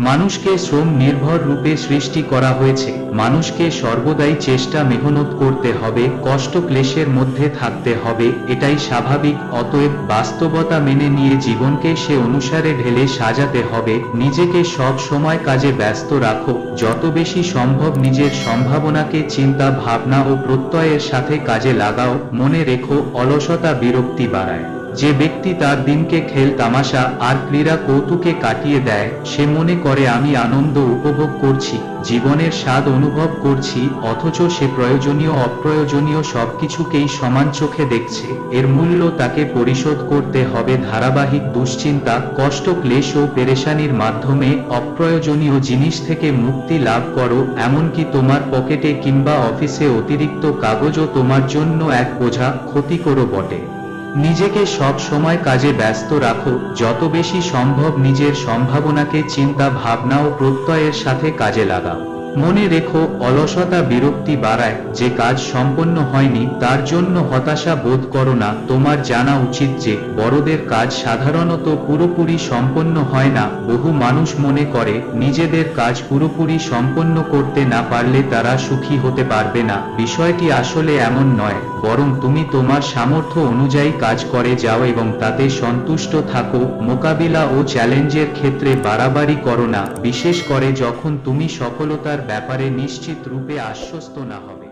মানুষকে শ্রম নির্ভর রূপে সৃষ্টি করা হয়েছে। মানুষকে সর্বদাই চেষ্টা মেহনত করতে হবে, কষ্ট ক্লেশের মধ্যে থাকতে হবে, এটাই স্বাভাবিক। অতএব বাস্তবতা মেনে নিয়ে জীবনকে সে অনুসারে ঢেলে সাজাতে হবে। নিজেকে সব সময় কাজে ব্যস্ত রাখো। যত বেশি সম্ভব নিজের সম্ভাবনাকে চিন্তা, ভাবনা ও প্রত্যয়ের সাথে কাজে লাগাও। মনে রেখো, অলসতা বিরক্তি বাড়ায়। যে ব্যক্তি তার দিনকে খেল, তামাশা আর ক্রীড়া কৌতুকে কাটিয়ে দেয়, সে মনে করে, আমি আনন্দ উপভোগ করছি, জীবনের স্বাদ অনুভব করছি, অথচ সে প্রয়োজনীয়, অপ্রয়োজনীয় সবকিছুকেই সমান চোখে দেখছে। এর মূল্য তাকে পরিশোধ করতে হবে ধারাবাহিক দুশ্চিন্তা, কষ্ট, ক্লেশ ও পেরেশানির মাধ্যমে। অপ্রয়োজনীয় জিনিস থেকে মুক্তি লাভ করো, এমনকি তোমার পকেটে কিংবা অফিসে অতিরিক্ত কাগজও তোমার জন্য এক বোঝা ক্ষতি করো বটে। নিজেকে সব সময় কাজে ব্যস্ত রাখো, যত বেশি সম্ভব নিজের সম্ভাবনাকে চিন্তা, ভাবনা ও প্রত্যয়ের সাথে কাজে লাগাও। মনে রেখো, অলসতা বিরক্তি বাড়ায়। যে কাজ সম্পন্ন হয়নি, তার জন্য হতাশা বোধ করো না। তোমার জানা উচিত যে, বড়দের কাজ সাধারণত পুরোপুরি সম্পন্ন হয় না। বহু মানুষ মনে করে, নিজেদের কাজ পুরোপুরি সম্পন্ন করতে না পারলে তারা সুখী হতে পারবে না। বিষয়টি আসলে এমন নয়, বরং তুমি তোমার সামর্থ্য অনুযায়ী কাজ করে যাও এবং তাতে সন্তুষ্ট থাকো। মোকাবিলা ও চ্যালেঞ্জের ক্ষেত্রে বাড়াবাড়ি করো না। বিশেষ করে যখন তুমি সফলতার ব্যাপারে নিশ্চিত রূপে আশ্বস্ত না হও